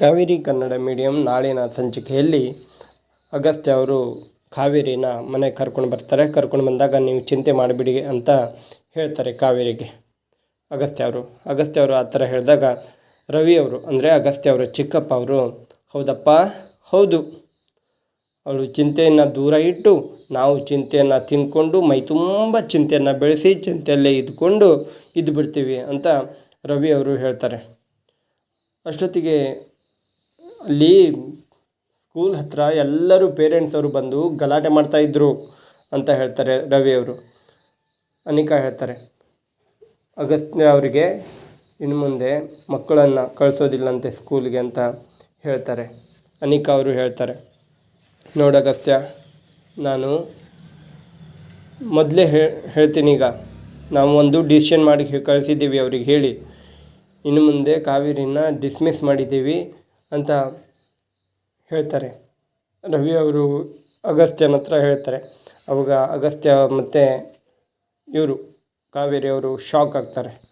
Kaveri Kannada medium ನಾಳಿನ ಸಂಚಿಕೆಯಲ್ಲಿ ಅಗಸ್ತ್ಯ ಅವರು ಕಾವೇರಿನ ಮನೆಗೆ ಕರ್ಕೊಂಡು ಬರ್ತಾರೆ. ಕರ್ಕೊಂಡು ಬಂದಾಗ ನೀವು ಚಿಂತೆ ಮಾಡಿಬಿಡಿ ಅಂತ ಹೇಳ್ತಾರೆ ಕಾವೇರಿಗೆ. ಅಗಸ್ತ್ಯ ಅವರು ಅಗಸ್ತ್ಯ ಅವರು ಆ ಥರ ಹೇಳಿದಾಗ ರವಿ ಅವರು, ಅಂದರೆ ಅಗಸ್ತ್ಯ ಅವರ ಚಿಕ್ಕಪ್ಪ ಅವರು, ಹೌದಪ್ಪ, ಹೌದು. ಅವಳು ಚಿಂತೆಯನ್ನು ದೂರ ಇಟ್ಟು ನಾವು ಚಿಂತೆಯನ್ನು ತಿಂದ್ಕೊಂಡು ಮೈ ತುಂಬ ಚಿಂತೆಯನ್ನು ಬೆಳೆಸಿ ಚಿಂತೆಯಲ್ಲೇ ಇದ್ಕೊಂಡು ಇದ್ದು ಬಿಡ್ತೀವಿ ಅಂತ ರವಿ ಅವರು ಹೇಳ್ತಾರೆ. ಅಷ್ಟೊತ್ತಿಗೆ ಅಲ್ಲಿ ಸ್ಕೂಲ್ ಹತ್ರ ಎಲ್ಲರೂ ಪೇರೆಂಟ್ಸ್ ಅವರು ಬಂದು ಗಲಾಟೆ ಮಾಡ್ತಾಯಿದ್ರು ಅಂತ ಹೇಳ್ತಾರೆ ರವಿ ಅವರು. ಅನಿಕಾ ಹೇಳ್ತಾರೆ. ಅಗಸ್ತ್ಯ ಅವರಿಗೆ ಇನ್ನು ಮುಂದೆ ಮಕ್ಕಳನ್ನು ಕಳಿಸೋದಿಲ್ಲಂತೆ ಸ್ಕೂಲ್ಗೆ ಅಂತ ಹೇಳ್ತಾರೆ. ಅನಿಕಾ ಅವರು ಹೇಳ್ತಾರೆ. ನೋಡು ಅಗಸ್ತ್ಯ, ನಾನು ಮೊದಲೇ ಹೇಳ್ತೀನಿ ಈಗ. ನಾವು ಒಂದು ಡಿಸಿಷನ್ ಮಾಡಿ ಕಳಿಸಿದ್ದೀವಿ ಅವ್ರಿಗೆ ಹೇಳಿ. ಇನ್ನು ಮುಂದೆ ಕಾವೇರಿನ ಡಿಸ್ಮಿಸ್ ಮಾಡಿದ್ದೀವಿ. ಅಂತ ಹೇಳ್ತಾರೆ. ರವಿ ಅವರು ಅಗಸ್ತ್ಯನ ಹತ್ರ ಹೇಳ್ತಾರೆ. ಅವಾಗ ಅಗಸ್ತ್ಯ ಮತ್ತು ಇವರು ಕಾವೇರಿ ಅವರು ಶಾಕ್ ಆಗ್ತಾರೆ.